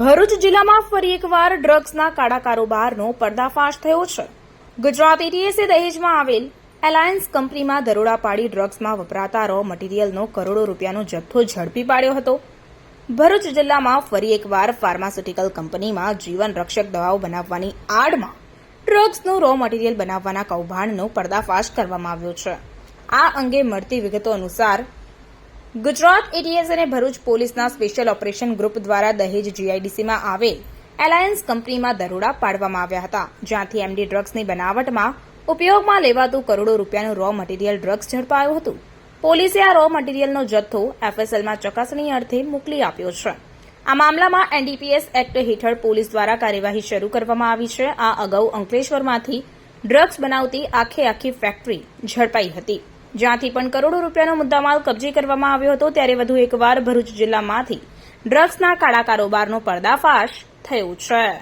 ભરૂચ જિલ્લામાં ફરી એકવાર ડ્રગ્સના કાળા કારોબારનો પર્દાફાશ થયો છે. ગુજરાત એટીએસે દહેજમાં આવેલ એલાયન્સ કંપનીમાં દરોડા પાડી ડ્રગ્સમાં વપરાતા રો મટીરીયલનો કરોડો રૂપિયાનો જથ્થો ઝડપી પાડ્યો હતો. ભરૂચ જિલ્લામાં ફરી એકવાર ફાર્માસ્યુટિકલ કંપનીમાં જીવન રક્ષક દવાઓ બનાવવાની આડમાં ડ્રગ્સનું રો મટીરીયલ બનાવવાના કૌભાંડનો પર્દાફાશ કરવામાં આવ્યો છે. આ અંગે મળતી વિગતો અનુસાર ગુજરાત એટીએસ અને ભરૂચ પોલીસના સ્પેશિયલ ઓપરેશન ગ્રુપ દ્વારા દહેજ જીઆઈડીસીમાં આવેલ એલાયન્સ કંપનીમાં દરોડા પાડવામાં આવ્યા હતા. જ્યાંથી એમડી ડ્રગ્સની બનાવટમાં ઉપયોગમાં લેવાતું કરોડો રૂપિયાનું રો મટીરીયલ ડ્રગ્સ ઝડપાયું હતું. પોલીસે આ રો મટીરીયલનો જથ્થો એફએસએલમાં ચકાસણી અર્થે મોકલી આપ્યો છે. આ મામલામાં એનડીપીએસ એક્ટ હેઠળ પોલીસ દ્વારા કાર્યવાહી શરૂ કરવામાં આવી છે. આ અગાઉ અંકલેશ્વરમાંથી ડ્રગ્સ બનાવતી આખે આખી ફેક્ટરી ઝડપાઈ હતી. જ્યાંથી પણ કરોડો રૂપિયાનો મુદ્દામાલ કબજે કરવામાં આવ્યો હતો, ત્યારે વધુ એકવાર ભરૂચ જિલ્લામાંથી ડ્રગ્સના કાળા કારોબારનો પર્દાફાશ થયો છે.